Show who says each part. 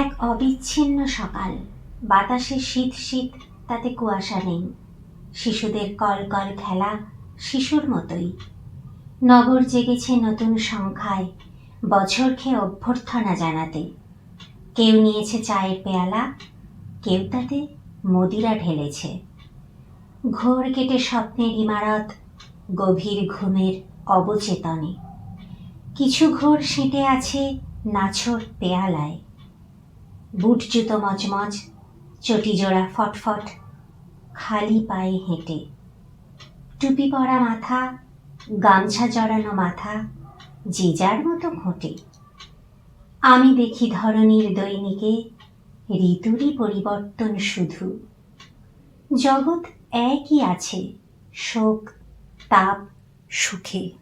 Speaker 1: এক অবিচ্ছিন্ন সকাল। বাতাসে শীত শীত, তাতে কুয়াশা নেই। শিশুদের কল কল খেলা শিশুর মতোই। নগর জেগেছে নতুন সংখ্যায় বছর খেয়ে অভ্যর্থনা জানাতে। কেউ নিয়েছে চায়ের পেয়ালা, কেউ তাতে মদিরা ঢেলেছে। ঘোর কেটে স্বপ্নের ইমারত, গভীর ঘুমের অবচেতনে। কিছু ঘোর সেঁটে আছে নাছর পেয়ালায়। বুট জুতো মচমচ, চটি জোড়া ফটফট, খালি পায়ে হেঁটে। টুপি পরা মাথা, গামছা জড়ানো মাথা, যে যার মতো ঘটে। আমি দেখি ধরনীর দৈনিকে ঋতুরই পরিবর্তন শুধু। জগৎ একই আছে, শোক, তাপ, সুখে।